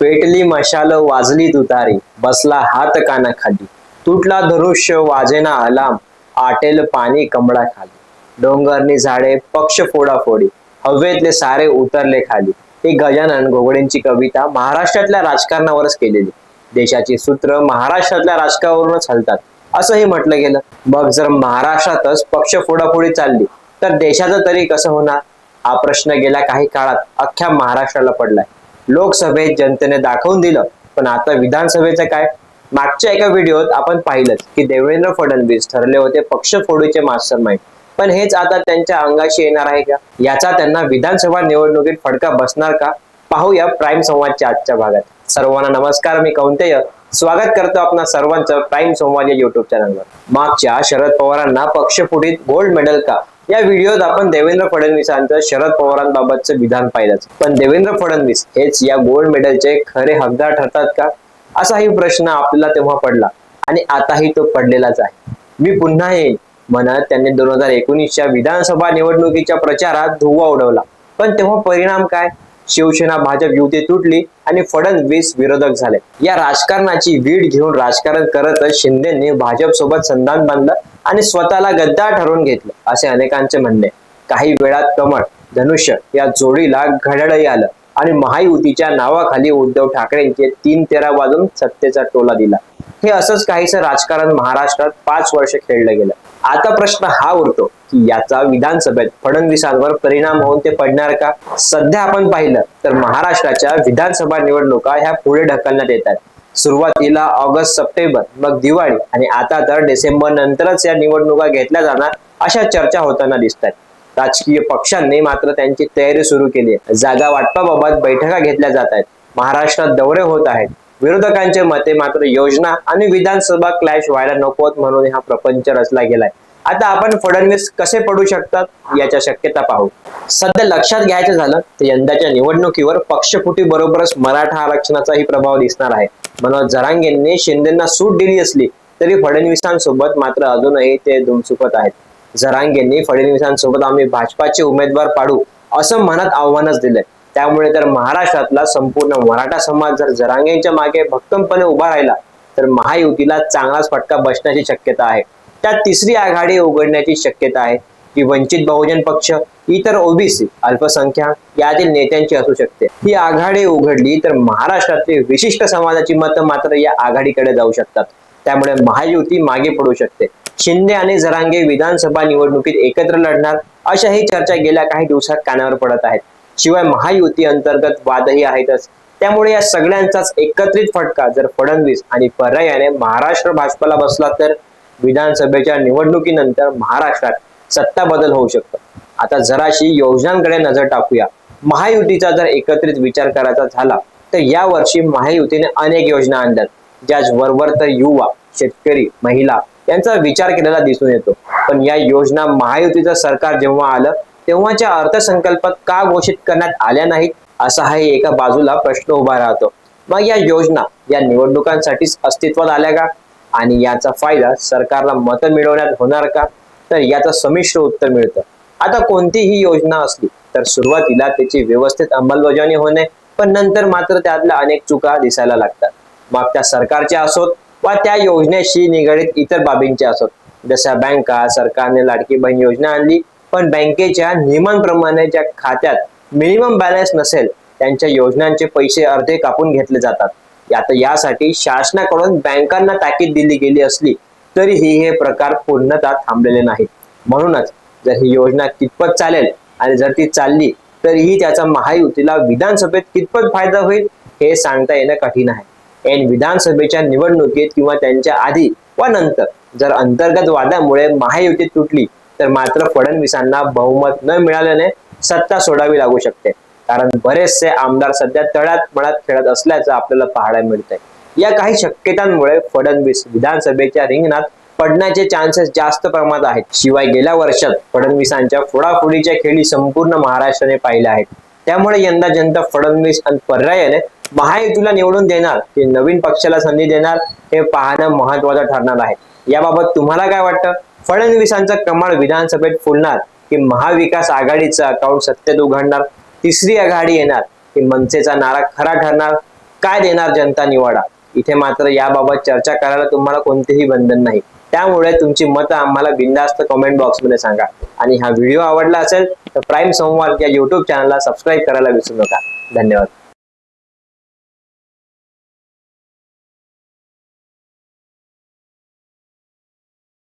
पेटली मशाल वाजली तुतारी बसला हात काना खाली. तुटला धनुष्य वाजेना अलाम आटेल पाणी कमळा खाली. डोंगरनी झाडे पक्ष फोडाफोडी हवेतले सारे उतरले खाली. ही गजानन गोगडेंची कविता महाराष्ट्रातल्या राजकारणावरच केलेली. देशाची सूत्र महाराष्ट्रातल्या राजकारणावरूनच हलतात. असंही म्हटलं गेलं. मग जर महाराष्ट्रातच पक्ष फोडाफोडी चालली तर देशाचं तरी कसं होणार? हा प्रश्न गेल्या काही काळात अख्ख्या महाराष्ट्राला पडलाय. लोकसभेत जनतेने दाखवून दिलं. पण आता विधानसभेचं काय? मागच्या एका व्हिडिओत आपण पाहिलंच की देवेंद्र फडणवीस ठरले होते पक्ष फोडीचे मास्टर माइंड पण हेच आता त्यांच्या अंगाशी येणार आहे का? याचा त्यांना विधानसभा निवडणुकीत फडका बसणार का? पाहूया प्राईम संवादच्या आजच्या भागात. सर्वांना नमस्कार मी कौंतेय. स्वागत करतो आपणा सर्वांचं प्राईम संवाद या युट्यूब चॅनलवर मागच्या शरद पवारांना पक्षफुटीत गोल्ड मेडल का? या व्हिडिओत आपण देवेंद्र फडणवीसांचं शरद पवारांबाबतचं विधान पाहिलंच. पण देवेंद्र फडणवीस हेच या गोल्ड मेडलचे खरे हकदार ठरतात का? असाही प्रश्न आपल्याला तेव्हा पडला आणि आताही तो पडलेलाच आहे. मी पुन्हा येईन. म्हणत त्यांनी दोन हजार एकोणीसच्या विधानसभा निवडणुकीच्या प्रचारात धुवा उडवला. पण तेव्हा परिणाम काय? शिवसेना भाजप युती तुटली आणि फडणवीस विरोधक झाले. या राजकारणाची वीड घेऊन राजकारण करतच शिंदेने भाजप सोबत संधान बांधलं आणि स्वतःला गद्दार ठरवून घेतलं असे अनेकांचे म्हणणे. काही वेळात कमळ धनुष्य या जोडीला घड्याळही आलं आणि महायुतीच्या नावाखाली उद्धव ठाकरेंचे तीन तेरा वाजून सत्तेचा टोला दिला. हे असंच काहीसं राजकारण महाराष्ट्रात पाच वर्ष खेळलं गेलं. आता प्रश्न हा उरतो याचा विधानसभेत फडणवीसांवर परिणाम होऊन ते पडणार का? सध्या आपण पाहिलं तर महाराष्ट्राच्या विधानसभा निवडणुका ह्या पुढे ढकलण्यात येत आहेत. सुरुवातीला ऑगस्ट सप्टेंबर मग दिवाळी आणि आता तर डिसेंबर नंतरच या निवडणुका घेतल्या जाणार अशा चर्चा होताना दिसतात राजकीय पक्षांनी मात्र त्यांची तयारी सुरू केली आहे. जागा वाटपाबाबत बैठका घेतल्या जात आहेत. महाराष्ट्रात दौरे होत आहेत. विरोधकांचे मते मात्र योजना आणि विधानसभा क्लॅश व्हायला नकोत म्हणून हा प्रपंच रचला गेलाय. आता आपण फडणवीस कसे पडू शकतात याच्या शक्यता पाहू. सध्या लक्षात घ्यायचं झालं तर यंदाच्या निवडणुकीवर पक्षफुटी बरोबरच मराठा आरक्षणाचाही प्रभाव दिसणार आहे. मनोज जरांगेंनी शिंदेना सूट दिली असली तरी फडणवीसांसोबत मात्र अजूनही ते धुमसुकत आहेत. जरांगेंनी फडणवीसांसोबत आम्ही भाजपाचे उमेदवार पाडू असं म्हणत आव्हानच दिलंय. त्यामुळे तर महाराष्ट्रातला संपूर्ण मराठा समाज जर जरांगेंच्या मागे भक्कमपणे उभा राहिला तर महायुतीला चांगलाच फटका बसण्याची शक्यता आहे. त्यात तिसरी आघाडी उघडण्याची शक्यता आहे. की वंचित बहुजन पक्ष इतर ओबीसी अल्पसंख्याक यातील नेत्यांची असू शकते. ही आघाडी उघडली तर महाराष्ट्रातली विशिष्ट समाजाची मतं मात्र या आघाडीकडे जाऊ शकतात. त्यामुळे महायुती मागे पडू शकते. शिंदे आणि जरांगे विधानसभा निवडणुकीत एकत्र लढणार अशाही चर्चा गेल्या काही दिवसात कानावर पडत आहेत. शिवाय महायुती अंतर्गत वादही आहेतच. त्यामुळे या सगळ्यांचाच एकत्रित फटका जर फडणवीस आणि पर्यायाने महाराष्ट्र भाजपाला बसला तर विधानसभेच्या निवडणुकीनंतर महाराष्ट्रात सत्ता बदल होऊ शकतो. आता जराशी योजनांकडे नजर टाकूया. महायुतीचा जर एकत्रित विचार करायचा झाला तर या वर्षी महायुतीने अनेक योजना आणल्यात. वरवर तर युवा शेतकरी महिला यांचा विचार केलेला दिसून येतो. पण या योजना महायुतीचं सरकार जेव्हा आलं तेव्हाच्या अर्थसंकल्पात का घोषित करण्यात आल्या नाहीत असा हा एका बाजूला प्रश्न उभा राहतो. मग या योजना या निवडणुकांसाठीच अस्तित्वात आल्या का? आणि याचा फायदा सरकारला मतं मिळवण्यात होणार का? तर याचं संमिश्र उत्तर मिळतं. आता कोणतीही योजना असली तर सुरुवातीला त्याची व्यवस्थित अंमलबजावणी होणे पण नंतर मात्र त्यातल्या अनेक चुका दिसायला लागतात. मग त्या सरकारच्या असोत वा त्या योजनेशी निगडीत इतर बाबींच्या असोत. जशा बँका सरकारने लाडकी बहीण योजना आणली पण बँकेच्या नियमांप्रमाणे ज्या खात्यात मिनिमम बॅलन्स नसेल त्यांच्या योजनांचे पैसे अर्धे कापून घेतले जातात. आता यासाठी शासनाकडून बँकांना ताकीद दिली गेली असली तरीही हे प्रकार पूर्णतः थांबलेले नाहीत. म्हणूनच जर ही योजना कितपत चालेल आणि जर ती चालली तरीही त्याचा महायुतीला विधानसभेत कितपत फायदा होईल हे सांगता येणं कठीण आहे. ऐन विधानसभेच्या निवडणुकीत किंवा त्यांच्या आधी वा नंतर जर अंतर्गत वादामुळे महायुती तुटली तर मात्र फडणवीसांना बहुमत न मिळाल्याने सत्ता सोडावी लागू शकते. कारण बरेचसे आमदार सध्या तळ्यात मळ्यात खेळत असल्याचं आपल्याला पाहायला मिळतंय. या काही शक्यतांमुळे फडणवीस विधानसभेच्या रिंगणात पडण्याचे चान्सेस जास्त प्रमाणात आहेत. शिवाय गेल्या वर्षात फडणवीसांच्या फोडाफोडीच्या खेळी संपूर्ण महाराष्ट्राने पाहिल्या आहेत. त्यामुळे यंदा जनता फडणवीस आणि पर्यायाने महायुतीला निवडून देणार की नवीन पक्षाला संधी देणार हे पाहणं महत्वाचं ठरणार आहे. याबाबत तुम्हाला काय वाटतं? फडणवीसांचं कमाल विधानसभेत फुलणार की महाविकास आघाडीचं अकाउंट सत्तेत उघडणार? तिसरी आघाडी येणार. की मनसेचा नारा खरा ठरणार. काय देणार जनता निवाडा? इथे मात्र याबाबत चर्चा करायला तुम्हाला कोणतेही बंधन नाही. त्यामुळे तुमची मतं आम्हाला बिंदास्त कमेंट बॉक्समध्ये सांगा. आणि हा व्हिडिओ आवडला असेल तर प्राईम संवाद या युट्यूब चॅनलला सबस्क्राईब करायला विसरू नका. धन्यवाद.